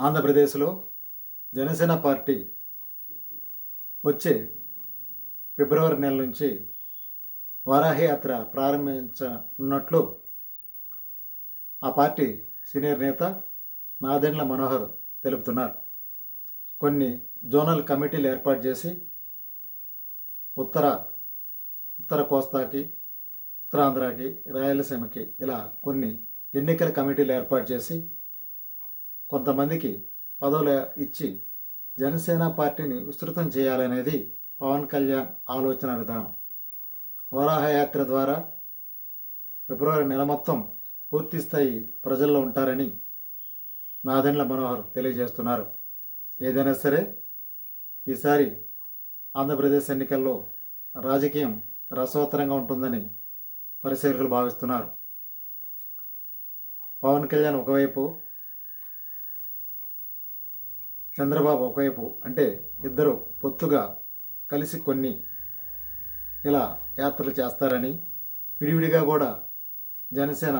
ఆంధ్రప్రదేశ్లో జనసేన పార్టీ వచ్చే ఫిబ్రవరి నెల నుంచి వారాహయాత్ర ప్రారంభించనున్నట్లు ఆ పార్టీ సీనియర్ నేత నాదెండ్ల మనోహర్ తెలుపుతున్నారు. కొన్ని జోనల్ కమిటీలు ఏర్పాటు చేసి ఉత్తర ఉత్తర కోస్తాకి ఉత్తరాంధ్రకి రాయలసీమకి ఇలా కొన్ని ఎన్నికల కమిటీలు ఏర్పాటు చేసి కొంతమందికి పదవులు ఇచ్చి జనసేన పార్టీని విస్తృతం చేయాలనేది పవన్ కళ్యాణ్ ఆలోచన విధానం. వరాహయాత్ర ద్వారా ఫిబ్రవరి నెల మొత్తం పూర్తి స్థాయి ప్రజల్లో ఉంటారని నాదెండ్ల మనోహర్ తెలియజేస్తున్నారు. ఏదైనా సరే ఈసారి ఆంధ్రప్రదేశ్ ఎన్నికల్లో రాజకీయం రసవత్తరంగా ఉంటుందని పరిశీలకులు భావిస్తున్నారు. పవన్ కళ్యాణ్ ఒకవైపు చంద్రబాబు ఒకవైపు అంటే ఇద్దరు పొత్తుగా కలిసి కొన్ని ఇలా యాత్రలు చేస్తారని విడివిడిగా కూడా జనసేన